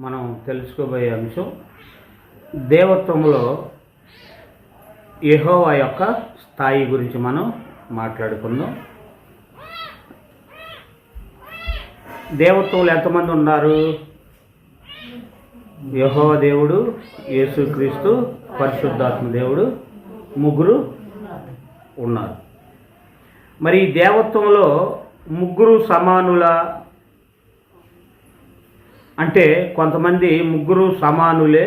మనం తెలుసుకోబోయే అంశం దేవత్వంలో యహోవా యొక్క స్థాయి గురించి మనం మాట్లాడుకుందాం. దేవత్వంలో ఎంతమంది ఉన్నారు? యహోవ దేవుడు యేసుక్రీస్తు పరిశుద్ధాత్మ దేవుడు ముగ్గురు ఉన్నారు. మరి దేవత్వంలో ముగ్గురు సమానుల అంటే కొంతమంది ముగ్గురు సమానులే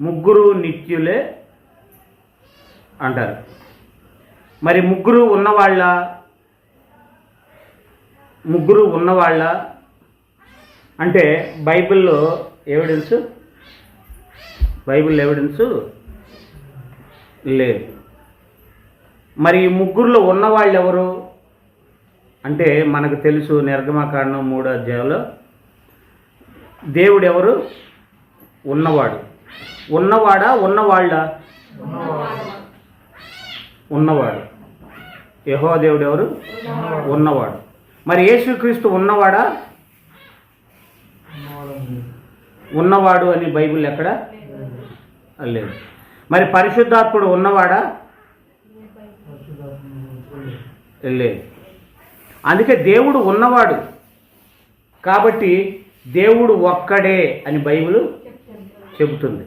ముగ్గురు నిత్యులే అంటారు. మరి ముగ్గురు ఉన్నవాళ్ళ ముగ్గురు ఉన్నవాళ్ళ అంటే బైబిల్లో ఎవిడెన్స్? బైబిల్ ఎవిడెన్స్ లేదు. మరి ముగ్గురులో ఉన్నవాళ్ళు ఎవరు అంటే మనకు తెలుసు నిర్గమకాండం మూడో అధ్యాయంలో దేవుడు ఎవరు ఉన్నవాడు. ఉన్నవాడా? ఉన్నవాళ్ళ? ఉన్నవాడు. యహో దేవుడు ఎవరు ఉన్నవాడు. మరి యేసుక్రీస్తు ఉన్నవాడా? ఉన్నవాడు అని బైబిల్ ఎక్కడ? లేదు. మరి పరిశుద్ధాత్ముడు ఉన్నవాడా? లేదు. అందుకే దేవుడు ఉన్నవాడు. కాబట్టి దేవుడు ఒక్కడే అని బైబిల్ చెబుతుంది.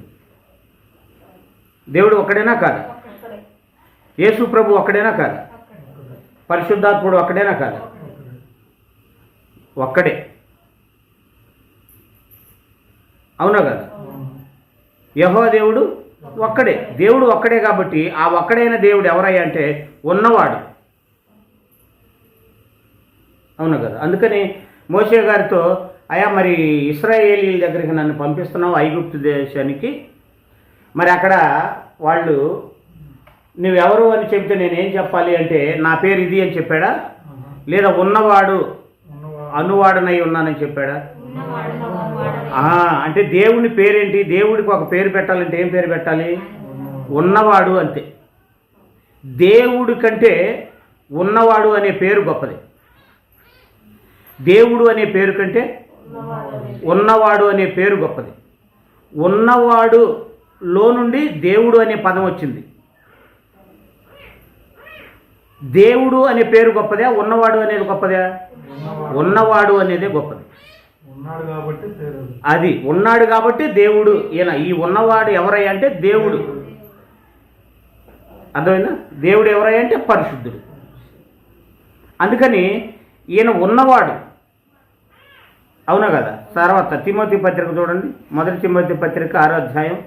దేవుడు ఒక్కడేనా కాదు? యేసు ప్రభు ఒక్కడేనా కాదు? పరిశుద్ధాత్ముడు ఒక్కడేనా కాదు? ఒక్కడే. అవునా కదా? యహో దేవుడు ఒక్కడే. దేవుడు ఒక్కడే కాబట్టి ఆ ఒక్కడైన దేవుడు ఎవరయ్యా అంటే ఉన్నవాడు. అవునా కదా? అందుకని మోషే గారితో అయా మరి ఇస్రాయేలీల దగ్గరికి నన్ను పంపిస్తున్నావు ఐగుప్తు దేశానికి? మరి అక్కడ వాళ్ళు నువ్వెవరు అని చెప్తే నేనేం చెప్పాలి అంటే నా పేరు ఇది అని చెప్పాడా? లేదా ఉన్నవాడు అనువాడనై ఉన్నానని చెప్పాడా? ఆ, అంటే దేవుని పేరేంటి? దేవుడికి ఒక పేరు పెట్టాలంటే ఏం పేరు పెట్టాలి? ఉన్నవాడు అంతే. దేవుడి కంటే ఉన్నవాడు అనే పేరు గొప్పది. దేవుడు అనే పేరు కంటే ఉన్నవాడు అనే పేరు గొప్పది. ఉన్నవాడు లో నుండి దేవుడు అనే పదం వచ్చింది. దేవుడు అనే పేరు గొప్పదా ఉన్నవాడు అనేది గొప్పదా? ఉన్నవాడు అనేదే గొప్పది. ఉన్నాడు కాబట్టి పేరు అది ఉన్నాడు కాబట్టి దేవుడు. ఈయన ఈ ఉన్నవాడు ఎవరయ్యా అంటే దేవుడు. అర్థమైందా? దేవుడు ఎవరయ్యా అంటే పరిశుద్ధుడు. అందుకని ఈయన ఉన్నవాడు. అవునా కదా? తర్వాత తిమోతి పత్రిక చూడండి. మొదటి తిమోతి పత్రిక ఆరో అధ్యాయం.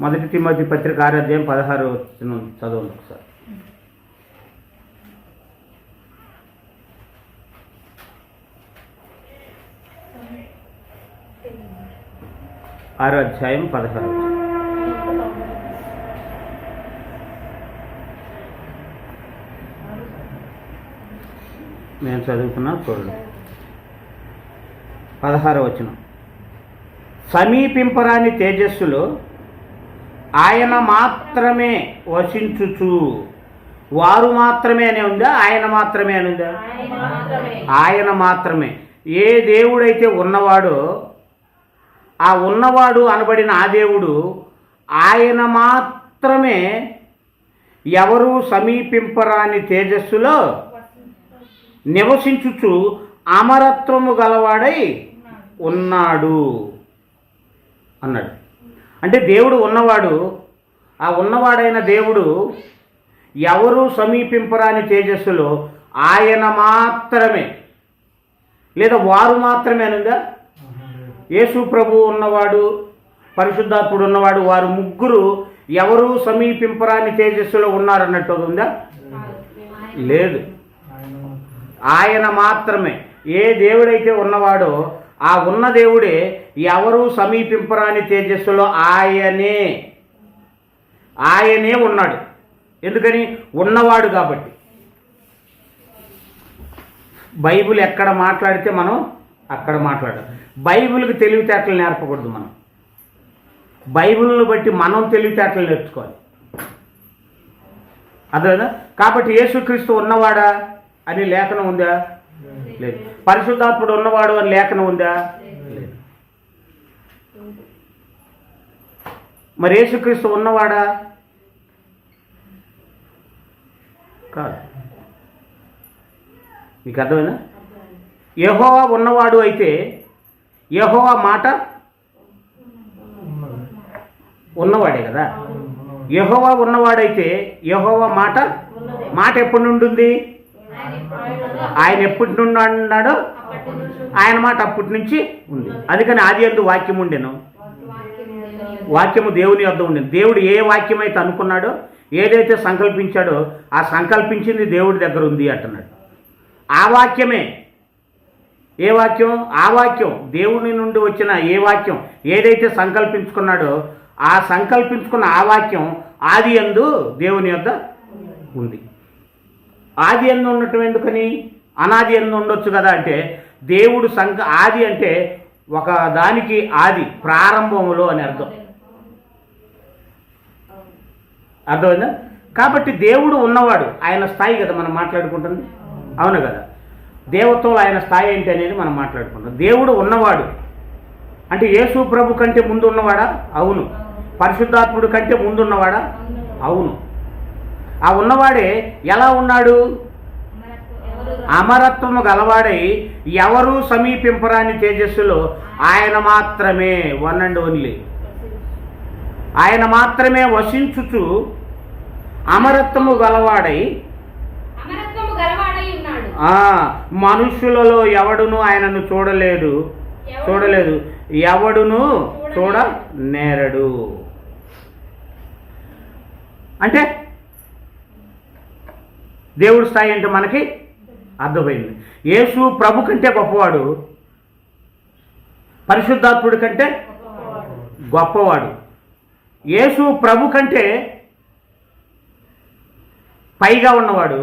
మొదటి తిమోతి పత్రిక ఆరో అధ్యాయం పదహారు వచ్చిన చదవండి ఒకసారి. ఆరో అధ్యాయం పదహారు నేను చదువుకున్నా చూడండి. పదహార వచనం. సమీపింపరాని తేజస్సులో ఆయన మాత్రమే వసించుచు. వారు మాత్రమే అని ఉందా? ఆయన మాత్రమే అని ఉందా? ఆయన మాత్రమే. ఏ దేవుడైతే ఉన్నవాడో ఆ ఉన్నవాడు అనబడిన ఆ దేవుడు ఆయన మాత్రమే ఎవరు సమీపింపరాని తేజస్సులో నివసించుచు అమరత్వము గలవాడై ఉన్నాడు. అన్నాడు. అంటే దేవుడు ఉన్నవాడు ఆ ఉన్నవాడైన దేవుడు ఎవరు సమీపింపరాని తేజస్సులో ఆయన మాత్రమే. లేదా వారు మాత్రమే అనుందా? యేసు ప్రభు ఉన్నవాడు పరిశుద్ధాత్ముడు ఉన్నవాడు వారు ముగ్గురు ఎవరు సమీపింపరాని తేజస్సులో ఉన్నారన్నట్టు ఉందా? లేదు. ఆయన మాత్రమే. ఏ దేవుడైతే ఉన్నవాడో ఆ ఉన్న దేవుడే ఎవరు సమీపింపరాని తేజస్సులో ఆయనే. ఆయనే ఉన్నాడు. ఎందుకని? ఉన్నవాడు కాబట్టి. బైబిల్ ఎక్కడ మాట్లాడితే మనం అక్కడ మాట్లాడాలి బైబిల్కి తెలివితేటలు నేర్పకూడదు మనం. బైబిల్ని బట్టి మనం తెలివితేటలు నేర్చుకోవాలి. అదే కాబట్టి యేసుక్రీస్తు ఉన్నవాడా? అని లేఖనం ఉందా? లేదు. పరిశుద్ధాత్ముడు ఉన్నవాడు అని లేఖనం ఉందా? లేదు. మరి యేసుక్రీస్తు ఉన్నవాడా? కాదు. మీకు అర్థమైనా యహోవా ఉన్నవాడు అయితే యహోవా మాట ఉన్నవాడే. కదా. యహోవా ఉన్నవాడైతే యహోవా మాట మాట ఎప్పటి నుండి ఉంది ఆయన ఎప్పటి నుండి అన్నాడో ఆయన మాట అప్పటి నుంచి ఉంది. అందుకని ఆది ఎందు వాక్యం ఉండేను. వాక్యము దేవుని వద్ద ఉండేది దేవుడు ఏ వాక్యం అయితే అనుకున్నాడో ఏదైతే సంకల్పించాడో ఆ సంకల్పించింది దేవుడి దగ్గర ఉంది అంటున్నాడు. ఆ వాక్యమే. ఏ వాక్యం? ఆ వాక్యం. దేవుని నుండి వచ్చిన ఏ వాక్యం ఏదైతే సంకల్పించుకున్నాడో ఆ సంకల్పించుకున్న ఆ వాక్యం ఆది ఎందు దేవుని యొద్ద ఉంది. ఆది ఎందు ఉండటం ఎందుకని? అనాది ఎందు ఉండొచ్చు కదా అంటే దేవుడు సంక ఆది అంటే ఒక దానికి ఆది ప్రారంభములో అని అర్థం. అర్థమైందా? కాబట్టి దేవుడు ఉన్నవాడు ఆయన స్థాయి కదా మనం మాట్లాడుకుంటుంది? అవును కదా. దేవత్వం ఆయన స్థాయి ఏంటి అనేది మనం మాట్లాడుకుంటాం. దేవుడు ఉన్నవాడు. అంటే యేసు ప్రభు కంటే ముందు ఉన్నవాడా అవును. పరిశుద్ధాత్ముడు కంటే ముందు ఉన్నవాడా అవును. ఆ ఉన్నవాడే ఎలా ఉన్నాడు? అమరత్వము గలవాడై ఎవరు సమీపింపరాని తేజస్సులో ఆయన మాత్రమే వన్ అండ్ ఓన్లీ ఆయన మాత్రమే వసించుచు అమరత్వము గలవాడై మనుష్యులలో ఎవడును ఆయనను చూడలేడు చూడలేదు. ఎవడును చూడ నేరడు అంటే దేవుడి స్థాయి అంటే మనకి అర్థమైంది. యేసు ప్రభు కంటే గొప్పవాడు పరిశుద్ధాత్ముడి కంటే గొప్పవాడు. యేసు ప్రభు కంటే పైగా ఉన్నవాడు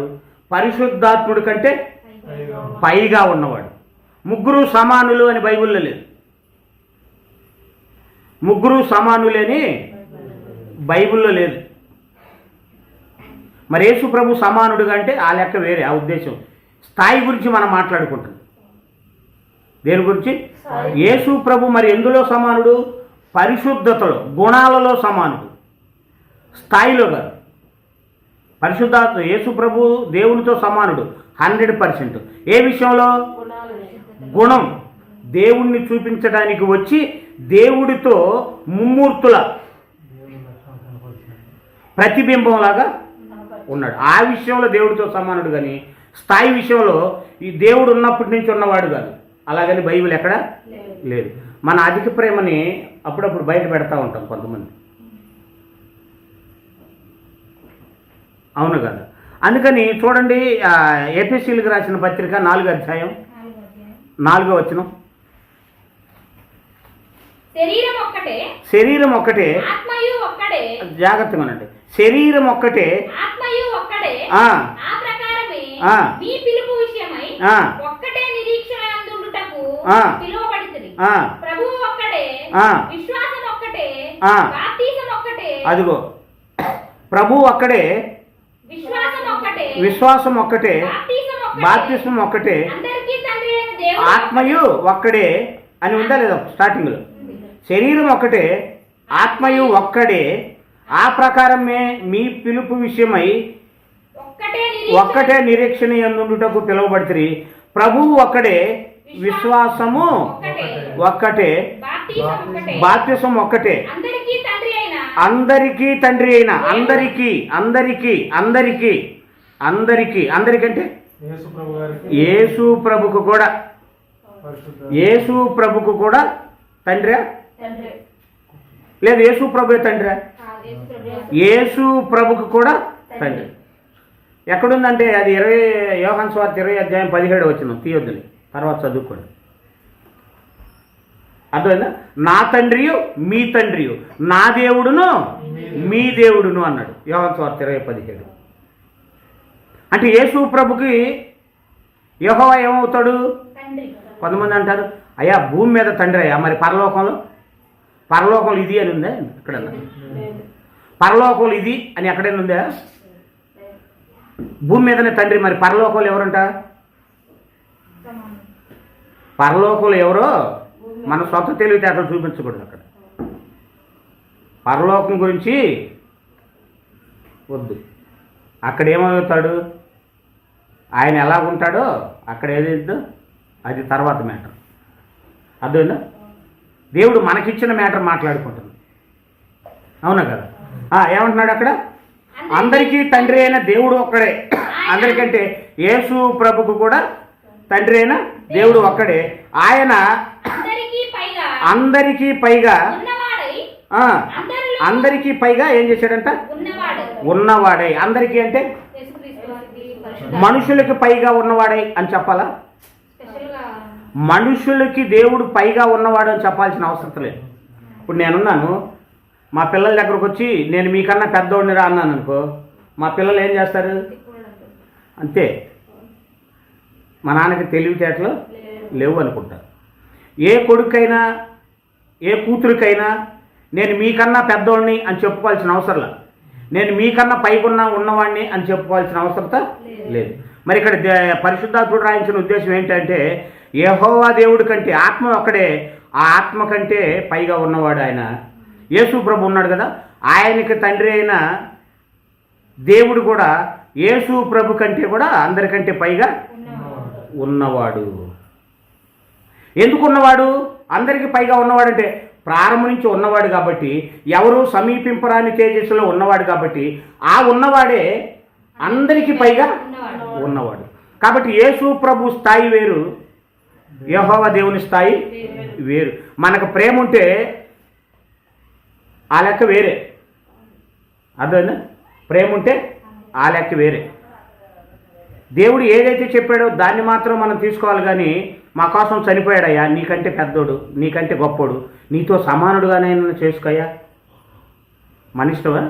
పరిశుద్ధాత్ముడి కంటే పైగా పైగా ఉన్నవాడు. ముగ్గురు సమానులు అని బైబిల్లో లేదు. ముగ్గురు సమానులేని బైబిల్లో లేదు. మరి యేసు ప్రభు సమానుడుగా అంటే ఆ లెక్క వేరే ఆ ఉద్దేశం. స్థాయి గురించి మనం మాట్లాడుకుంటాం దేని గురించి? యేసు ప్రభు మరి ఎందులో సమానుడు? పరిశుద్ధతలో గుణాలలో సమానుడు. స్థాయిలో కాదు. పరిశుద్ధాత్మ యేసు ప్రభు దేవునితో సమానుడు హండ్రెడ్ పర్సెంట్. ఏ విషయంలో? గుణం. దేవుణ్ణి చూపించడానికి వచ్చి దేవుడితో ముమ్మూర్తుల. ప్రతిబింబంలాగా ఉన్నాడు. ఆ విషయంలో దేవుడితో సమానుడు కానీ స్థాయి విషయంలో ఈ దేవుడు ఉన్నప్పటి నుంచి ఉన్నవాడు కాదు. అలాగని బైబిల్ ఎక్కడ? లేదు. మన అధిక ప్రేమని అప్పుడప్పుడు బయట పెడతా ఉంటాం కొంతమంది. అవును కదా? అందుకని చూడండి ఏపీసీలకు రాసిన పత్రిక నాలుగో అధ్యాయం. నాలుగో వచనం. శరీరం ఒక్కటే. శరీరం ఒక్కటే. జాగ్రత్తగా ఉండండి. శరీరం ఒక్కటే. అదిగో. ప్రభు ఒక్కడే. విశ్వాసం ఒక్కటే బాప్తీసం ఒక్కటే ఆత్మయు ఒక్కడే అని ఉందా లేదా? స్టార్టింగ్లో. శరీరం ఒక్కటే ఆత్మయు ఒక్కడే ఆ ప్రకారమే మీ పిలుపు విషయమై ఒక్కటే నిరీక్షణ. ఎందుటకు పిలువబడుతుంది ప్రభువు ఒక్కడే విశ్వాసము ఒక్కటే. బాప్తీసం ఒక్కటే. అందరికీ తండ్రి అయిన. అందరికీ తండ్రి అయిన. అందరికీ అందరికీ అందరికీ అందరికీ అందరికంటే యేసు ప్రభు గారికి యేసు ప్రభుకు కూడా యేసు ప్రభుకు కూడా తండ్రి? తండ్రి. లేదు యేసు ప్రభు తండ్రి? యేసు ప్రభుకు కూడా తండ్రి. ఎక్కడుందంటే అది ఇరవై యోహన్ స్వార్థ ఇరవై అధ్యాయం పదిహేడు వచ్చిన తీయొద్దుని తర్వాత చదువుకోండి. అర్థమైందా? నా తండ్రియు మీ తండ్రియు. నా దేవుడును మీ దేవుడును అన్నాడు యోహన్ స్వార్థ ఇరవై పదిహేడు. అంటే యేసు ప్రభుకి యెహోవా ఏమవుతాడు? కొంతమంది అంటారు అయ్యా భూమి మీద తండ్రి అయ్యా. మరి పరలోకంలో? పరలోకంలో ఇది అని ఉందా? ఇక్కడ పరలోకం ఇది అని ఎక్కడైనా ఉందా? భూమి మీదనే తండ్రి మరి పరలోకంలో ఎవరంట? పరలోకంలో ఎవరో? మన సొంత తెలివితేటలు చూపించకూడదు అక్కడ. పరలోకం గురించి వద్దు. అక్కడ ఏమవుతాడు? ఆయన ఎలా ఉంటాడో అక్కడ ఏదైతుందో అది తర్వాత మ్యాటర్. అర్థమైందా? దేవుడు మనకిచ్చిన మ్యాటర్ మాట్లాడుకుంటుంది అవునా కదా? ఏమంటున్నాడు అక్కడ? అందరికీ తండ్రి అయిన దేవుడు ఒక్కడే. అందరికంటే యేసు ప్రభుకు కూడా తండ్రి అయిన దేవుడు ఒక్కడే. ఆయన అందరికీ పైగా అందరికీ పైగా ఏం చేశాడంట? ఉన్నవాడు. అందరికీ అంటే మనుషులకి పైగా ఉన్నవాడై అని చెప్పాలా? మనుషులకి దేవుడు పైగా ఉన్నవాడు అని చెప్పాల్సిన అవసరం లేదు. ఇప్పుడు నేనున్నాను మా పిల్లల దగ్గరకు వచ్చి నేను మీకన్నా పెద్దోడిని రా అన్నాను అనుకో మా పిల్లలు ఏం చేస్తారు? అంతే. మా నాన్నకి తెలివితేటలు లేవు అనుకుంటారు ఏ కొడుకైనా ఏ కూతురికైనా నేను మీకన్నా పెద్దోడిని అని చెప్పుకోవాల్సిన అవసరం నేను మీకన్నా పైకున్న ఉన్నవాడిని అని చెప్పుకోవాల్సిన అవసరత లేదు. మరి ఇక్కడ పరిశుద్ధాత్ముడు రాయించిన ఉద్దేశం ఏంటంటే యెహోవా దేవుడి కంటే ఆత్మ ఒక్కడే ఆ ఆత్మ కంటే పైగా ఉన్నవాడు ఆయన. యేసు ప్రభు ఉన్నాడు కదా ఆయనకి తండ్రి అయిన దేవుడు కూడా యేసు ప్రభు కంటే కూడా అందరికంటే పైగా ఉన్నవాడు. ఎందుకు ఉన్నవాడు? అందరికీ పైగా ఉన్నవాడంటే ప్రారంభం నుంచి ఉన్నవాడు కాబట్టి ఎవరు సమీపింపరాని తేజస్సులో ఉన్నవాడు కాబట్టి ఆ ఉన్నవాడే అందరికీ పైగా ఉన్నవాడు. ఉన్నవాడు కాబట్టి యేసు ప్రభు స్థాయి వేరు యెహోవా దేవుని స్థాయి వేరు. మనకు ప్రేమ ఉంటే ఆ లెక్క వేరే. అర్థమైందా? ప్రేమ ఉంటే ఆ లెక్క వేరే. దేవుడు ఏదైతే చెప్పాడో దాన్ని మాత్రం మనం తీసుకోవాలి కానీ మా కోసం చనిపోయాడయ్యా నీకంటే పెద్దోడు నీకంటే గొప్పోడు నీతో సమానుడుగానే చేసుకోయ్యా? మన ఇష్టమా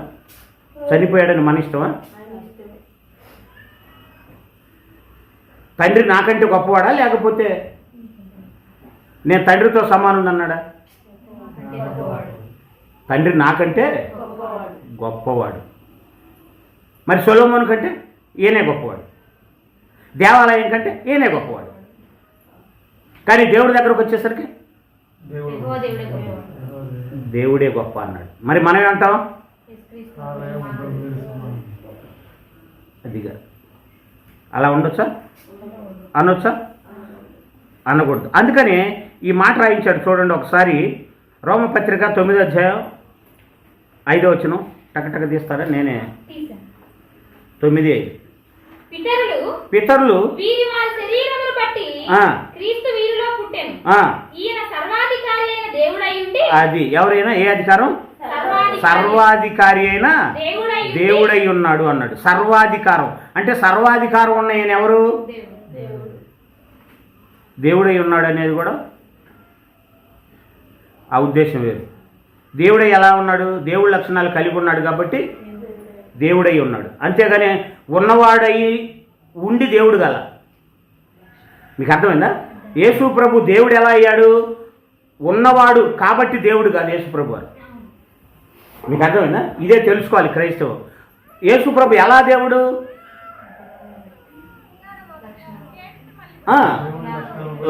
చనిపోయాడని మన ఇష్టమా తండ్రి నాకంటే గొప్పవాడా లేకపోతే నేను తండ్రితో సమానుడు అన్నాడా తండ్రి నాకంటే గొప్పవాడు. మరి సొలోమోన్ కంటే ఈయనే గొప్పవాడు. దేవాలయం కంటే ఈయనే గొప్పవాడు. కానీ దేవుడి దగ్గరకు వచ్చేసరికి దేవుడు గొప్ప అన్నాడు. మరి మనం ఏమంటాం. అదిగా. అలా ఉండొచ్చా? అనొచ్చా? అనకూడదు. అందుకనే ఈ మాట రాయించాడు చూడండి ఒకసారి. రోమపత్రిక తొమ్మిదో అధ్యాయం ఐదో వచనం. టకటక తీస్తారా? నేనే. తొమ్మిది ఐదు. పితరులు అది ఎవరైనా ఏ అధికారం? సర్వాధికారి. అయినా దేవుడై ఉన్నాడు అన్నాడు. సర్వాధికారం. అంటే సర్వాధికారం ఉన్న ఈయన ఎవరు. దేవుడై ఉన్నాడు అనేది కూడా ఆ ఉద్దేశం వేరు. దేవుడై ఎలా ఉన్నాడు? దేవుడి లక్షణాలు కలిగి ఉన్నాడు కాబట్టి దేవుడై ఉన్నాడు. అంతేగాని ఉన్నవాడై ఉండి దేవుడు గల. మీకు అర్థమైందా? యేసు ప్రభు దేవుడు ఎలా అయ్యాడు? ఉన్నవాడు కాబట్టి దేవుడు కాదు యేసు ప్రభు అని. మీకు అర్థమైందా? ఇదే తెలుసుకోవాలి క్రైస్తవం యేసు ప్రభు ఎలా దేవుడు?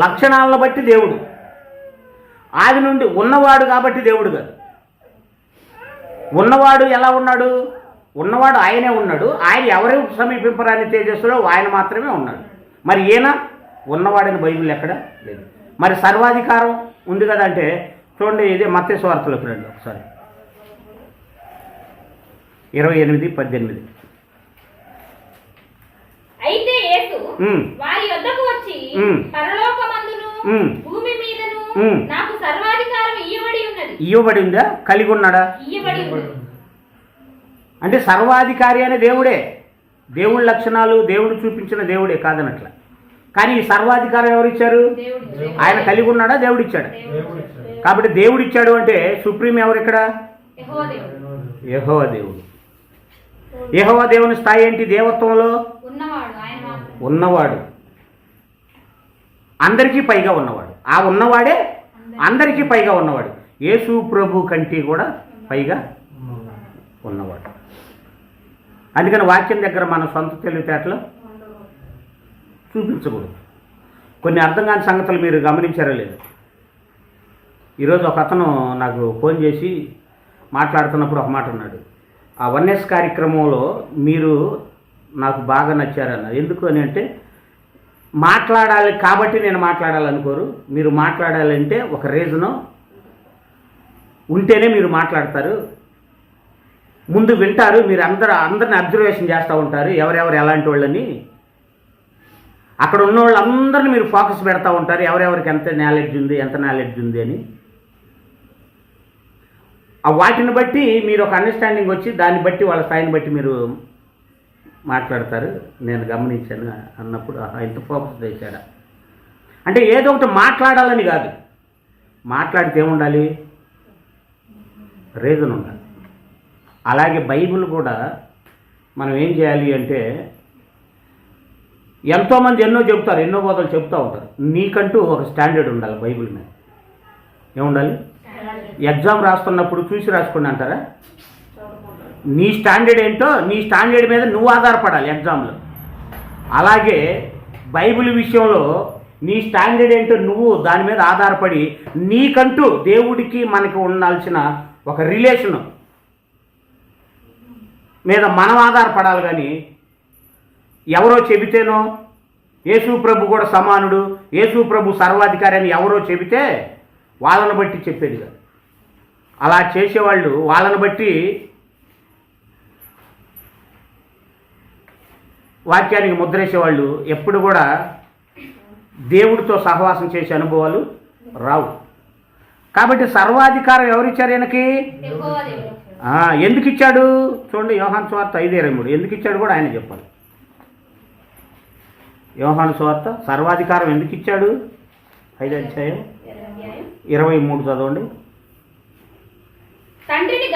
లక్షణాలను బట్టి దేవుడు. ఆది నుండి ఉన్నవాడు కాబట్టి దేవుడు కాదు. ఉన్నవాడు ఎలా ఉన్నాడు? ఉన్నవాడు ఆయనే ఉన్నాడు. ఆయన ఎవరు సమీపింపరాని తేజస్సులో ఆయన మాత్రమే ఉన్నాడు. మరి ఈయన ఉన్నవాడని బైబిల్ ఎక్కడ లేదు. మరి సర్వాధికారం ఉంది కదా అంటే చూడండి ఇదే మత్స్య స్వార్థలోకి రండి ఒకసారి. ఇరవై ఎనిమిది పద్దెనిమిది. అయితే యేసు ఉమ్, వారి వచ్చి. పరలోకమందును. భూమి మీదను. నాకు సర్వాధికారం ఇయ్యబడి ఉన్నది. ఇవ్వబడి ఉందా? కలిగి ఉన్నాడా? ఇయ్యబడి ఉన్నది అంటే సర్వాధికారి అనే దేవుడే దేవుడి లక్షణాలు దేవుడు చూపించిన దేవుడే కాదనట్ల. కానీ ఈ సర్వాధికారం ఎవరు ఇచ్చారు దేవుడు ఆయన కలిగి ఉన్నాడా? దేవుడు ఇచ్చాడా దేవుడు ఇచ్చాడు కాబట్టి దేవుడు ఇచ్చాడు అంటే సుప్రీం ఎవరు ఇక్కడ యెహోవా దేవుడు. యహోవ దేవుని స్థాయి ఏంటి? దేవత్వంలో ఉన్నవాడు ఆయన మాత్రం ఉన్నవాడు. అందరికీ పైగా ఉన్నవాడు. ఆ ఉన్నవాడే అందరికీ పైగా ఉన్నవాడు. యేసు ప్రభు కంటే కూడా పైగా ఉన్నవాడు. అందుకని వాక్యం దగ్గర మన సొంత తెలివితేటలు చూపించకూడదు. కొన్ని అర్థం కాని సంగతులు మీరు గమనించారో లేదు. ఈరోజు ఒక అతను నాకు ఫోన్ చేసి మాట్లాడుతున్నప్పుడు ఒక మాట అన్నాడు. ఆ వన్ఎస్ కార్యక్రమంలో మీరు నాకు బాగా నచ్చారన్నారు. ఎందుకు అని అంటే మాట్లాడాలి కాబట్టి నేను మాట్లాడాలనుకోరు. మీరు మాట్లాడాలంటే ఒక రీజను ఉంటేనే మీరు మాట్లాడతారు. ముందు వింటారు మీరు అందరు అందరిని అబ్జర్వేషన్ చేస్తూ ఉంటారు ఎవరెవరు ఎలాంటి వాళ్ళని. అక్కడ ఉన్న వాళ్ళందరినీ మీరు ఫోకస్ పెడతా ఉంటారు ఎవరెవరికి ఎంత నాలెడ్జ్ ఉంది ఎంత నాలెడ్జ్ ఉంది అని. ఆ వాటిని బట్టి మీరు ఒక అండర్స్టాండింగ్ వచ్చి దాన్ని బట్టి వాళ్ళ స్థాయిని బట్టి మీరు మాట్లాడతారు. నేను గమనించాను అన్నప్పుడు ఇంత ఫోకస్ చేశాడా? అంటే ఏదో ఒకటి మాట్లాడాలని కాదు. మాట్లాడితే ఏముండాలి? రీజన్ ఉండాలి. అలాగే బైబిల్ కూడా మనం ఏం చేయాలి అంటే ఎంతోమంది ఎన్నో చెబుతారు ఎన్నో బోధలు చెప్తూ ఉంటారు. నీకంటూ ఒక స్టాండర్డ్ ఉండాలి బైబిల్ మీద. ఏముండాలి? ఎగ్జామ్ రాస్తున్నప్పుడు చూసి రాసుకోండి అంటారా? నీ స్టాండర్డ్ ఏంటో నీ స్టాండర్డ్ మీద నువ్వు ఆధారపడాలి ఎగ్జామ్లో. అలాగే బైబిల్ విషయంలో నీ స్టాండర్డ్ ఏంటో నువ్వు దాని మీద ఆధారపడి నీకంటూ దేవుడికి మనకి ఉండాల్సిన ఒక రిలేషను మీద మనం ఆధారపడాలి కానీ ఎవరో చెబితేనో యేసు ప్రభు కూడా సమానుడు యేసు ప్రభు సర్వాధికారి అని ఎవరో చెబితే వాళ్ళని బట్టి చెప్పేది కాదు. అలా చేసేవాళ్ళు వాళ్ళని బట్టి వాక్యానికి ముద్రేసే వాళ్ళు ఎప్పుడు కూడా దేవుడితో సహవాసం చేసే అనుభవాలు రావు. కాబట్టి సర్వాధికారం ఎవరిచ్చారు ఈయనకి? ఎందుకు ఇచ్చాడు? చూడండి యోహాన్ స్వార్థ ఐదు ఇరవై మూడు. ఎందుకు ఇచ్చాడు కూడా ఆయన చెప్పాలి. యోహాన్ స్వార్థ సర్వాధికారం ఎందుకు ఇచ్చాడు? ఐదు అధ్యాయం. ఇరవై మూడు చదవండి. తండ్రిని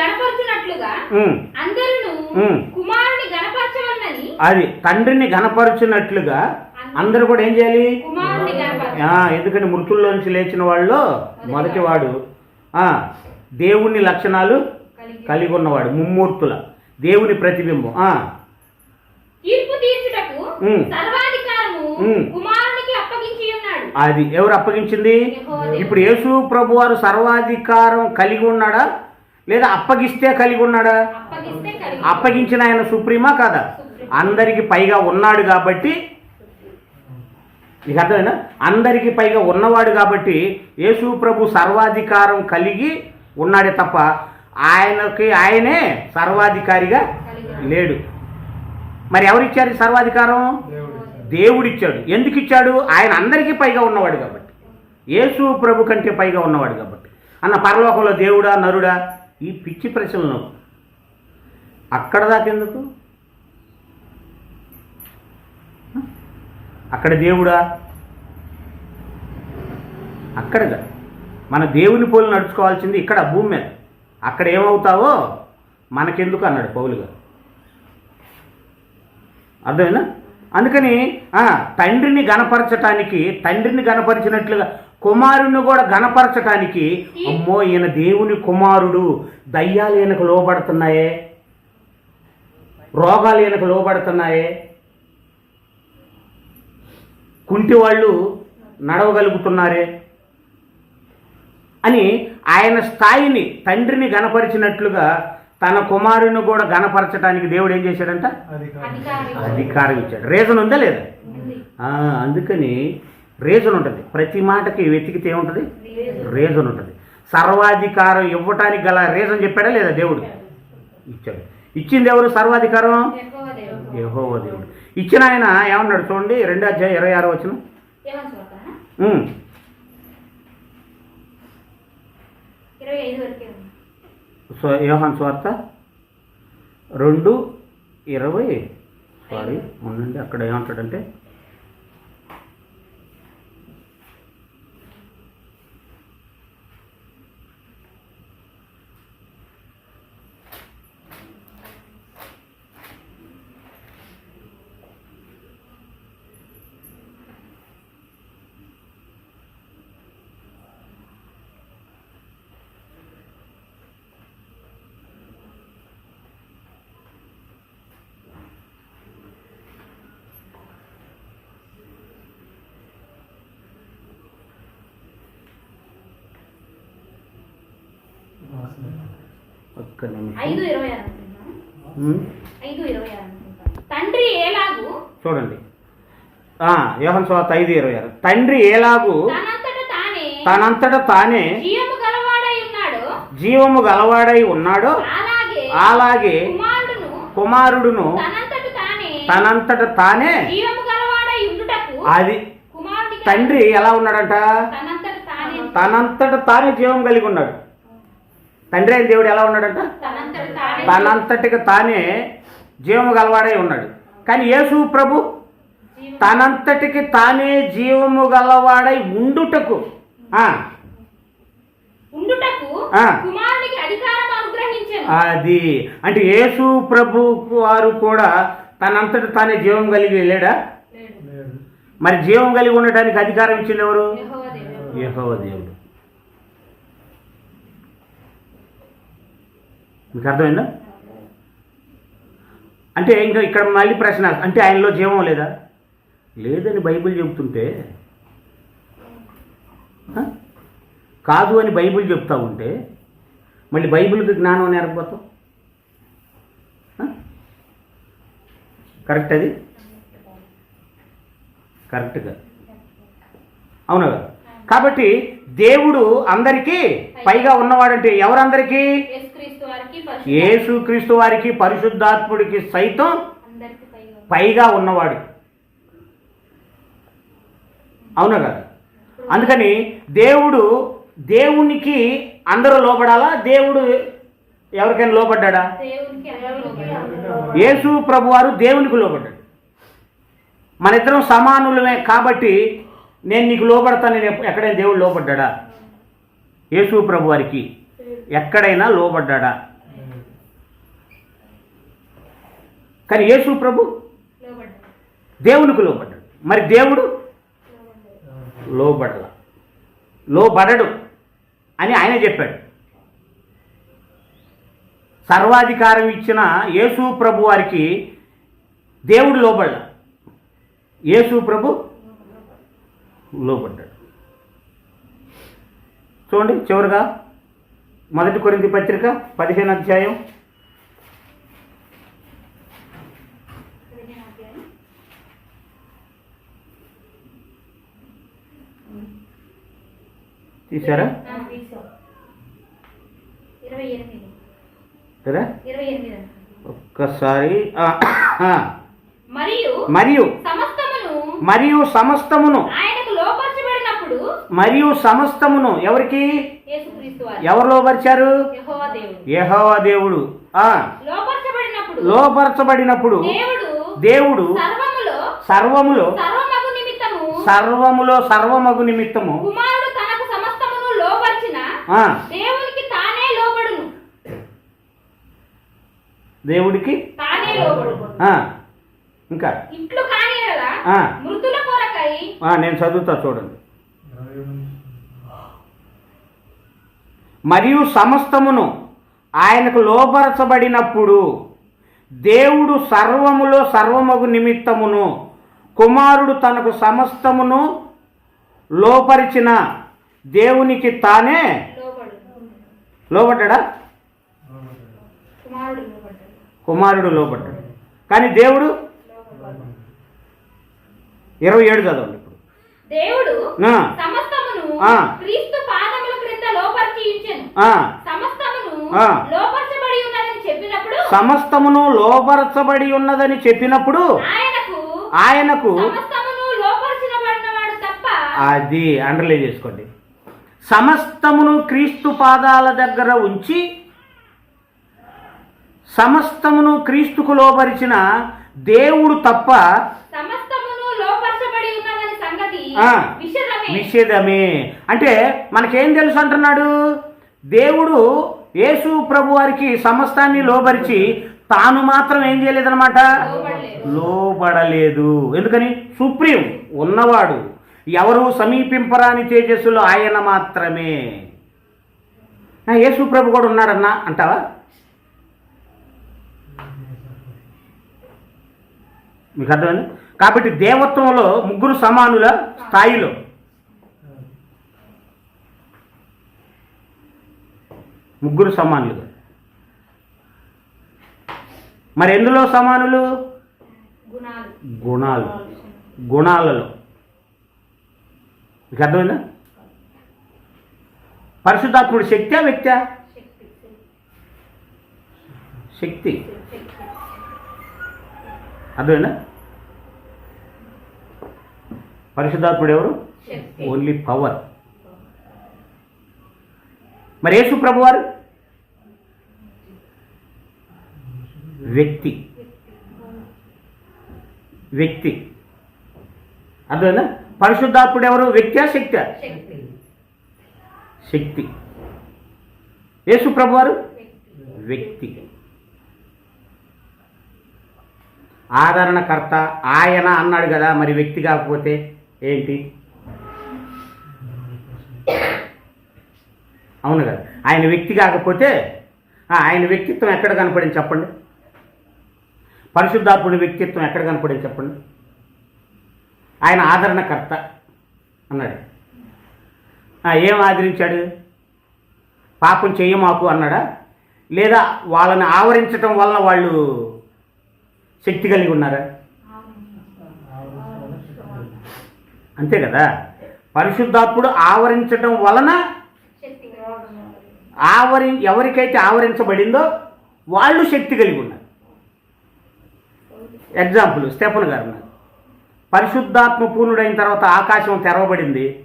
అందరూ. కుమారుని గణపరచవలనని అది తండ్రిని గనపరుచున్నట్లుగా అందరూ కూడా ఏం చేయాలి? ఎందుకంటే మృతుల్లోంచి లేచిన వాళ్ళు మొదటివాడు. ఆ, దేవుని లక్షణాలు కలిగి ఉన్నవాడు ముమ్మూర్తుల దేవుని ప్రతిబింబం. అది ఎవరు అప్పగించింది. ఇప్పుడు యేసు ప్రభు వారు సర్వాధికారం కలిగి ఉన్నాడా? లేదా అప్పగిస్తే కలిగి ఉన్నాడా? అప్పగించిన ఆయన సుప్రీమా కాదా? అందరికి పైగా ఉన్నాడు కాబట్టి నీకు అర్థమైనా అందరికి పైగా ఉన్నవాడు కాబట్టి యేసు ప్రభు సర్వాధికారం కలిగి ఉన్నాడే తప్ప ఆయనకి ఆయనే సర్వాధికారిగా లేడు. మరి ఎవరిచ్చారు సర్వాధికారం? దేవుడు దేవుడిచ్చాడు. ఎందుకు ఇచ్చాడు ఆయన అందరికీ పైగా ఉన్నవాడు కాబట్టి. యేసు ప్రభు కంటే పైగా ఉన్నవాడు కాబట్టి. అన్న పరలోకంలో దేవుడా నరుడా? ఈ పిచ్చి ప్రశ్నలను అక్కడ దాకెందుకు? అక్కడ దేవుడా? అక్కడగా. మన దేవుని పోలు నడుచుకోవాల్సింది ఇక్కడ భూమి మీద. అక్కడ ఏమవుతావో మనకెందుకు అన్నాడు పౌలు గారు. అర్థమైనా అందుకని తండ్రిని గణపరచటానికి తండ్రిని గణపరిచినట్లుగా కుమారుని కూడా గణపరచటానికి అమ్మో ఈయన దేవుని కుమారుడు. దయ్యాలు ఈయనకు లోబడుతున్నాయే? రోగాలు ఈయనకు లోబడుతున్నాయే? కుంటి వాళ్ళు నడవగలుగుతున్నారే? అని ఆయన స్థాయిని తండ్రిని గణపరిచినట్లుగా తన కుమారుని కూడా గణపరచడానికి దేవుడు ఏం చేశాడంట? అధికారం అధికారం అధికారం ఇచ్చాడు. రీజన్ ఉందా లేదా? ఉంది. ఆ, అందుకని రీజన్ ఉంటుంది. ప్రతి మాటకి వెతికితే ఉంటుంది రీజన్ ఉంటుంది. సర్వాధికారం ఇవ్వటానికి గల రీజన్ చెప్పాడా లేదా దేవుడు? ఇచ్చాడు. ఇచ్చింది ఎవరు? సర్వాధికారం? యహోవ దేవుడు. దేవుడు ఇచ్చిన ఆయన ఏమన్నాడు చూడండి రెండు అధ్యాయం ఇరవై ఆరు వచ్చిన సో యోహాన్ స్వార్త రెండు ఇరవై సారీ ఉండండి అక్కడ ఏమంటాడంటే ఐదు ఇరవై ఐదు ఇరవై తండ్రి ఏలాగు? చూడండి. ఆ, యోహన్ స్వాత ఐదు ఇరవై ఆరు. తండ్రి ఏలాగు? తనంతట తానే జీవము గలవాడై ఉన్నాడు. అలాగే కుమారుడును తనంతట తానే అది తండ్రి ఎలా ఉన్నాడంట? తనంతట తానే జీవం కలిగి ఉన్నాడు. తండ్రి అయిన దేవుడు ఎలా ఉన్నాడంట? తనంతటికి తానే జీవము గలవాడై ఉన్నాడు. కానీ యేసు ప్రభు తనంతటికి తానే జీవము గలవాడై ఉండుటకు ఆ, ఉండుటకు ఆ. కుమారునికి అధికారం అనుగ్రహించాను. అది. అంటే యేసు ప్రభు వారు కూడా తనంతట తానే జీవం కలిగి వెళ్ళాడా మరి జీవం కలిగి ఉండటానికి అధికారం ఇచ్చింది ఎవరు? యెహోవా దేవుడు. యెహోవా దేవుడు మీకు అర్థమైందా? అంటే ఇంకా ఇక్కడ మళ్ళీ ప్రశ్న అంటే ఆయనలో జీవం లేదా? లేదని బైబిల్ చెబుతుంటే కాదు అని బైబిల్ చెప్తా ఉంటే మళ్ళీ బైబిల్కి జ్ఞానం నేర్పపోతాం కరెక్ట్ అది? కరెక్ట్గా. అవునా? కదా? కాబట్టి దేవుడు అందరికీ పైగా ఉన్నవాడంటే ఎవరందరికీ? యేసుక్రీస్తు వారికి పరిశుద్ధాత్ముడికి సైతం పైగా ఉన్నవాడు. అవునా కదా? అందుకని దేవుడు దేవునికి అందరూ లోపడాలా దేవుడు ఎవరికైనా లోపడ్డా. యేసు ప్రభువారు దేవునికి లోబడ్డాడు. మన ఇద్దరం సమానులమే కాబట్టి నేను నీకు లోపడతాను నేను ఎక్కడైనా దేవుడు లోపడ్డా యేసు ప్రభువారికి ఎక్కడైనా లోబడ్డా కానీ యేసు ప్రభు దేవునికి లోబడ్డాడు. మరి దేవుడు లోబడల. లోబడడు అని ఆయన చెప్పాడు. సర్వాధికారం ఇచ్చిన యేసు ప్రభు వారికి దేవుడు లోబడ యేసు ప్రభు లోబడ్డాడు చూడండి చివరిగా మొదటి కొరింది పత్రిక పదిహేను అధ్యాయం. తీసారా. ఒక్కసారి. మరియు మరియు సమస్తమును మరియు సమస్తమును ఎవరికి? ఎవరు లోపరిచారు యెహోవా దేవుడు. లోపరచబడినప్పుడు దేవుడు. సర్వములో సర్వములో సర్వమగు నిమిత్తము దేవుడికి ఇంకా నేను చదువుతా చూడండి. మరియు సమస్తమును ఆయనకు లోపరచబడినప్పుడు దేవుడు సర్వములో సర్వమగు నిమిత్తమును కుమారుడు తనకు సమస్తమును లోపరిచిన దేవునికి తానే లోబడ్డా. కుమారుడు లోబడ్డాడు. లోబడ్డాడు. కానీ దేవుడు. ఇరవై ఏడు చదవండి. దేవుడు సమస్తమును. క్రీస్తు పాదముల క్రింద లోపరిచి ఆ, సమస్తమును. లోపరచబడి ఉన్నదని చెప్పినప్పుడు సమస్తమును లోపరచబడి ఉన్నదని చెప్పినప్పుడు ఆయనకు ఆయనకు సమస్తమును తప్ప అది అండర్లైన్ చేసుకోండి సమస్తమును క్రీస్తు పాదాల దగ్గర ఉంచి సమస్తమును క్రీస్తుకు లోపరిచిన దేవుడు తప్ప సమస్తమును లోపరచబడి ఉన్నదని సంగతి ఆ. విషదమే నిషేధమే. అంటే మనకేం తెలుసు అంటున్నాడు? దేవుడు యేసు ప్రభు వారికి సమస్తాన్ని లోబరిచి తాను మాత్రం ఏం చేయలేదన్నమాట? లోబడలేదు. లోబడలేదు. ఎందుకని? సుప్రీం ఉన్నవాడు. ఎవరు సమీపింపరాని తేజస్సులో ఆయన మాత్రమే. యేసు ప్రభు కూడా ఉన్నాడన్నా? అంటావా? మీకు అర్థమైంది? కాబట్టి దేవత్వంలో ముగ్గురు సమానుల స్థాయిలో. ముగ్గురు సమానులు. మరి ఎందులో సమానులు? గుణాలు. గుణాలలో. మీకు అర్థమైందా? పరిశుద్ధాత్ముడు శక్త్యా వ్యక్త్యా శక్తి శక్తి శక్తి. అర్థమైందా? పరిశుద్ధాత్ముడు ఎవరు? ఓన్లీ పవర్ మరి యేసు ప్రభు వారు వ్యక్తి. వ్యక్తి. అర్థమైందా? పరిశుద్ధాత్ముడు ఎవరు? శక్త్యా శక్తి? శక్తి. యేసు ప్రభు వారు వ్యక్తి. వ్యక్తి. ఆదరణకర్త ఆయన అన్నాడు కదా మరి వ్యక్తి కాకపోతే ఏంటి? అవును కదా. ఆయన వ్యక్తి కాకపోతే ఆయన వ్యక్తిత్వం ఎక్కడ కనపడింది చెప్పండి? పరిశుద్ధాత్ముడి వ్యక్తిత్వం ఎక్కడ కనపడింది చెప్పండి? ఆయన ఆదరణకర్త అన్నాడు. ఏం ఆదరించాడు? పాపం చెయ్యమాకు అన్నాడా? లేదా వాళ్ళని ఆవరించటం వలన వాళ్ళు శక్తి కలిగి ఉన్నారా? అంతే కదా? పరిశుద్ధాత్ముడు ఆవరించటం వలన ఆవరి ఎవరికైతే ఆవరించబడిందో వాళ్ళు శక్తి కలిగి ఉన్నారు. ఎగ్జాంపుల్ స్టెఫన్ గారు ఉన్నారు. పరిశుద్ధాత్మ పూర్ణుడైన తర్వాత ఆకాశం తెరవబడింది.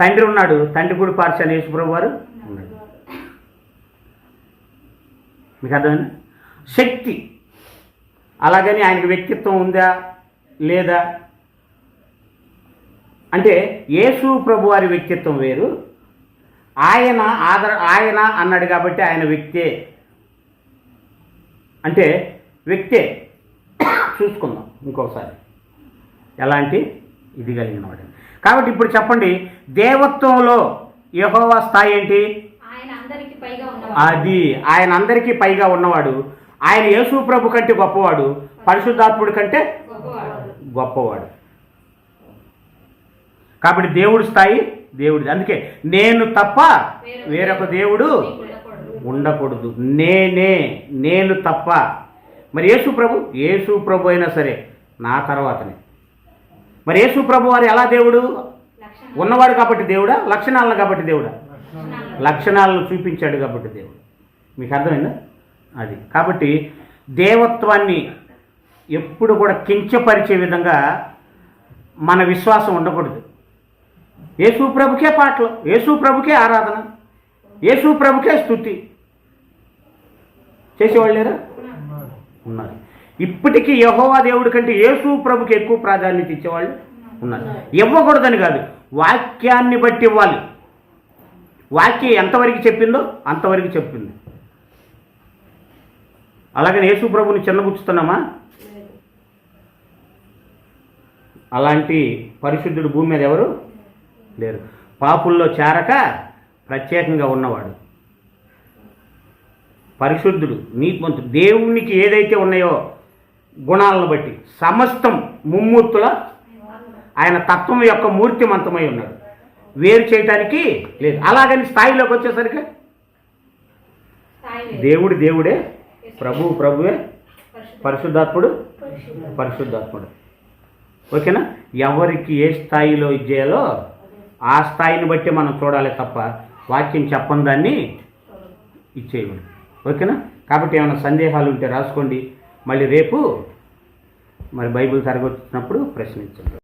తండ్రి ఉన్నాడు. తండ్రి గుడి పార్శ్వ యేసుప్రభు వారు మీకు అర్థమైంది? శక్తి. అలాగని ఆయనకు వ్యక్తిత్వం ఉందా? లేదా? అంటే యేసు ప్రభు వారి వ్యక్తిత్వం వేరు. ఆయన ఆదర ఆయన అన్నాడు కాబట్టి ఆయన వ్యక్తే. అంటే వ్యక్తే. చూసుకుందాం ఇంకోసారి ఎలాంటి? ఇది కలిగిన వాడు కాబట్టి ఇప్పుడు చెప్పండి దేవత్వంలో యెహోవా స్థాయి ఏంటి? ఆయన అందరికి పైగా ఉన్నవాడు. అది ఆయన అందరికీ పైగా ఉన్నవాడు. ఆయన యేసు ప్రభు కంటే గొప్పవాడు. పరిశుద్ధాత్ముడి కంటే గొప్పవాడు. కాబట్టి దేవుడి స్థాయి దేవుడిది. అందుకే నేను తప్ప వేరొక దేవుడు ఉండకూడదు. నేనే నేను తప్ప. మరి యేసు ప్రభు? యేసు ప్రభు అయినా సరే నా తర్వాతనే. మరి యేసు ప్రభు వారు ఎలా దేవుడు? ఉన్నవాడు కాబట్టి దేవుడా? లక్షణాలను కాబట్టి దేవుడా? లక్షణాలు. లక్షణాలను చూపించాడు కాబట్టి దేవుడు. మీకు అర్థమైందా? అది. కాబట్టి దేవత్వాన్ని ఎప్పుడు కూడా కించపరిచే విధంగా మన విశ్వాసం ఉండకూడదు. యేసు ప్రభుకే పాటలు యేసు ప్రభుకే ఆరాధన యేసు ప్రభుకే స్థుతి. చేసేవాళ్ళు లేరా? ఉన్నారు. ఇప్పటికీ యహోవా దేవుడి కంటే యేసు ప్రభుకి ఎక్కువ ప్రాధాన్యత ఇచ్చేవాళ్ళు ఉన్నారు. ఇవ్వకూడదని కాదు వాక్యాన్ని బట్టి ఇవ్వాలి. వాక్యం ఎంతవరకు చెప్పిందో అంతవరకు చెప్పింది. అలాగని యేసు ప్రభుని చిన్నబుచ్చుతున్నామా అలాంటి పరిశుద్ధుడు భూమి మీద ఎవరు? లేరు. పాపుల్లో చేరక ప్రత్యేకంగా ఉన్నవాడు. పరిశుద్ధుడు నీతిమంతుడు దేవునికి ఏదైతే ఉన్నాయో గుణాలను బట్టి సమస్తం ముమ్మూర్తుల ఆయన తత్వం యొక్క మూర్తిమంతమై ఉన్నాడు. వేరు చేయటానికి లేదు. అలాగని స్థాయిలోకి వచ్చేసరికి. దేవుడు దేవుడే ప్రభు ప్రభువే పరిశుద్ధ- పరిశుద్ధాత్ముడు పరిశుద్ధాత్ముడు. ఓకేనా? ఎవరికి ఏ స్థాయిలో ఇది చేయాలో ఆ స్థాయిని బట్టి మనం చూడాలి తప్ప వాక్యం చెప్పని దాన్ని ఇచ్చేయండి ఓకేనా? కాబట్టి ఏమైనా సందేహాలు ఉంటే రాసుకోండి. మళ్ళీ రేపు మరి బైబిల్ తరగతి వచ్చినప్పుడు ప్రశ్నించండి.